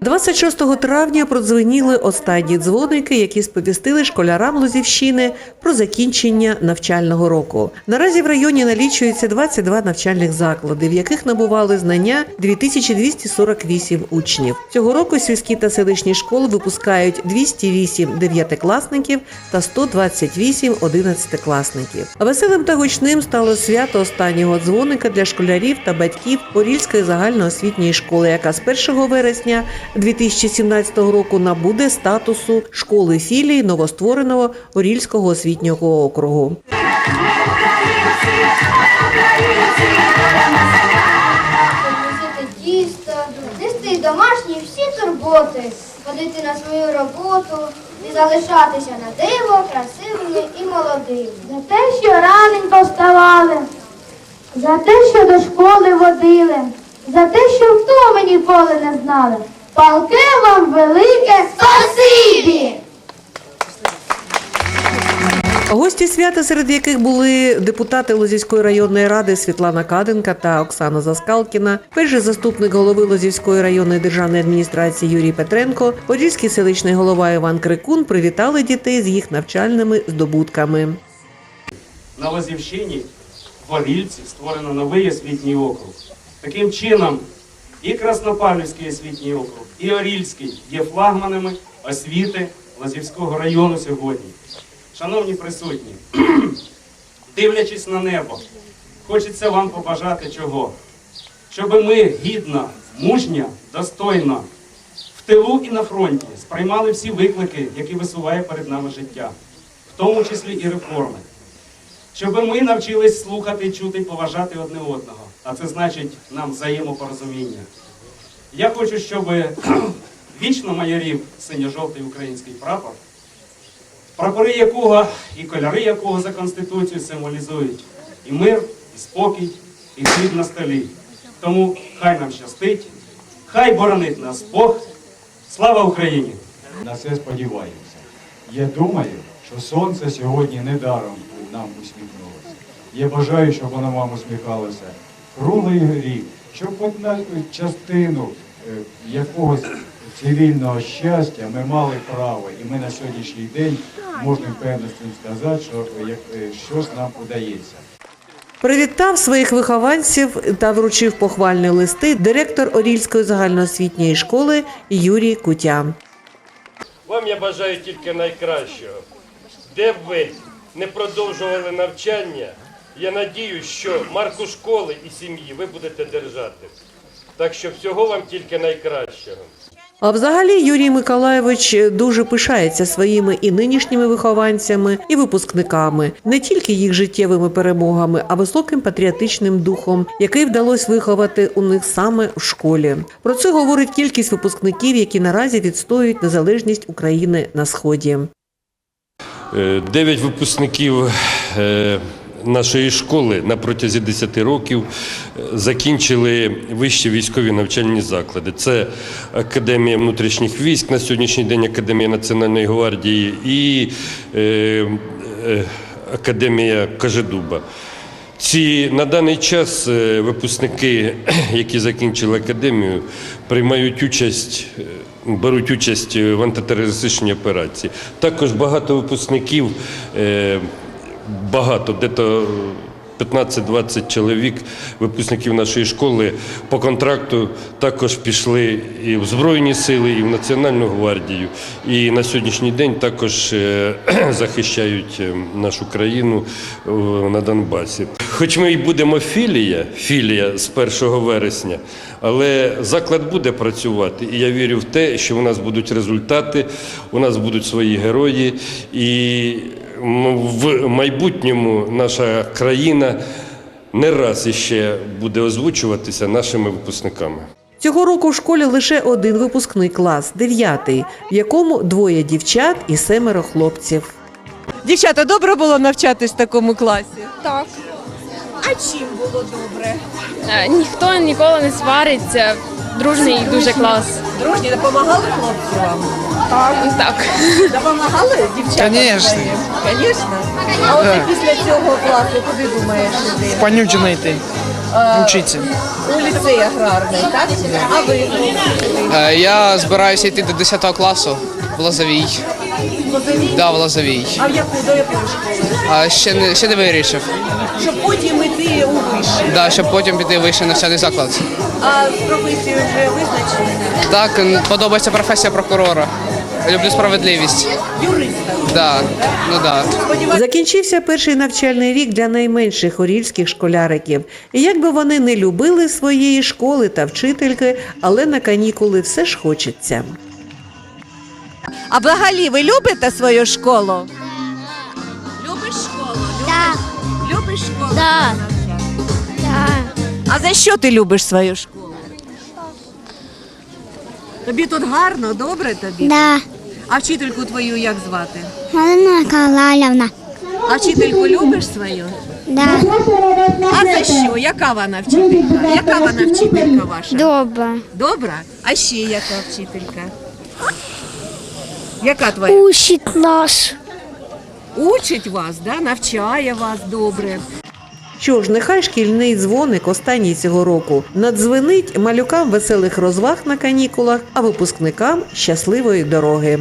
26 травня продзвеніли останні дзвоники, які сповістили школярам Лозівщини про закінчення навчального року. Наразі в районі налічується 22 навчальних заклади, в яких набували знання 2248 учнів. Цього року сільські та селищні школи випускають 208 дев'ятикласників та 128 одинадцятикласників. Веселим та гучним стало свято останнього дзвоника для школярів та батьків Орільської загальноосвітньої школи, яка з 1 вересня 2017 року набуде статусу школи філії новоствореного Орільського освітнього округу. Тісто, нести домашні всі турботи, ходити на свою роботу і залишатися на диво красивими і молодими. За те, що раненько вставали, за те, що до школи водили, за те, що втоми ніколи не знали. Палке вам велике спасибі! Гості свята, серед яких були депутати Лозівської районної ради Світлана Каденка та Оксана Заскалкіна, перший заступник голови Лозівської районної державної адміністрації Юрій Петренко, Подільський селищний голова Іван Крикун привітали дітей з їх навчальними здобутками. На Лозівщині в Орільці створено новий освітній округ. Таким чином, і Краснопавлівський освітній округ, і Орільський є флагманами освіти Лозівського району сьогодні. Шановні присутні, дивлячись на небо, хочеться вам побажати чого? Щоб ми гідно, мужньо, достойно в тилу і на фронті сприймали всі виклики, які висуває перед нами життя, в тому числі і реформи щоб ми навчились слухати, чути, поважати одне одного. А це значить нам взаємопорозуміння. Я хочу, щоб вічно майорів синьо-жовтий український прапор, прапори якого і кольори якого за Конституцією символізують і мир, і спокій, і хліб на столі. Тому хай нам щастить, хай боронить нас Бог. Слава Україні! на це сподіваємося. Я думаю, що сонце сьогодні недаром нам усміхнулося. Я бажаю, щоб воно вам усміхалося круглий рік, щоб хоч на частину е, якогось цивільного щастя ми мали право, і ми на сьогоднішній день можемо певністю сказати, що як- е, щось нам удається. Привітав своїх вихованців та вручив похвальні листи директор Орільської загальноосвітньої школи Юрій Кутя. Вам я бажаю тільки найкращого. Де б ви не продовжували навчання, я надію, що марку школи і сім'ї ви будете держати. Так що всього вам тільки найкращого. А взагалі Юрій Миколайович дуже пишається своїми і нинішніми вихованцями, і випускниками, не тільки їх життєвими перемогами, а високим патріотичним духом, який вдалося виховати у них саме в школі. Про це говорить кількість випускників, які наразі відстоюють незалежність України на сході. Е, Дев'ять випускників е, нашої школи на протязі 10 років е, закінчили вищі військові навчальні заклади. Це Академія внутрішніх військ, на сьогоднішній день Академія Національної гвардії і Академія Кажедуба. Ці на даний час випускники, які закінчили академію, приймають участь, беруть участь в антитерористичній операції. Також багато випускників, е, багато, де-то 15-20 чоловік, випускників нашої школи по контракту також пішли і в Збройні сили, і в Національну гвардію. І на сьогоднішній день також е, захищають е, нашу країну е, на Донбасі. Хоч ми і будемо філія, філія з 1 вересня, але заклад буде працювати. І я вірю в те, що у нас будуть результати, у нас будуть свої герої. І в майбутньому наша країна не раз іще буде озвучуватися нашими випускниками. Цього року в школі лише один випускний клас, дев'ятий, в якому двоє дівчат і семеро хлопців. Дівчата, добре було навчатись в такому класі? Так. А чим було добре? Е, Ніхто ніколи не свариться. Дружний дуже клас. Дружні допомагали хлопці Так. Так. Допомагали дівчата? Конечно. Звісно. А от ти після цього класу куди думаєш іти? Панючина йти. Вчиться. У ліцеї аграрний, так? А ви? Е, Я збираюся йти до 10 класу в Лозовій. Да, в Лозовій. А в яку до якої школи? А ще не ще не вирішив. Щоб потім іти у виші. Да, щоб потім піти в вищий навчальний заклад. А з професією вже визначені? Так, н- подобається професія прокурора. Люблю справедливість. Да, ну да. Закінчився перший навчальний рік для найменших орільських школяриків. І як би вони не любили своєї школи та вчительки, але на канікули все ж хочеться. А взагалі ви любите свою школу? Любиш школу? Так. Любиш школу? Да. А за що ти любиш свою школу? Тобі тут гарно, добре тобі? Да. А вчительку твою як звати? Галина Николаївна. А вчительку любиш свою? Да. А за що? Яка вона вчителька? Яка вона вчителька ваша? Добре. Добра? А ще яка вчителька? Яка твоя? Учить нас. Учить вас, да? навчає вас добре. Що ж, нехай шкільний дзвоник останній цього року надзвенить малюкам веселих розваг на канікулах, а випускникам щасливої дороги.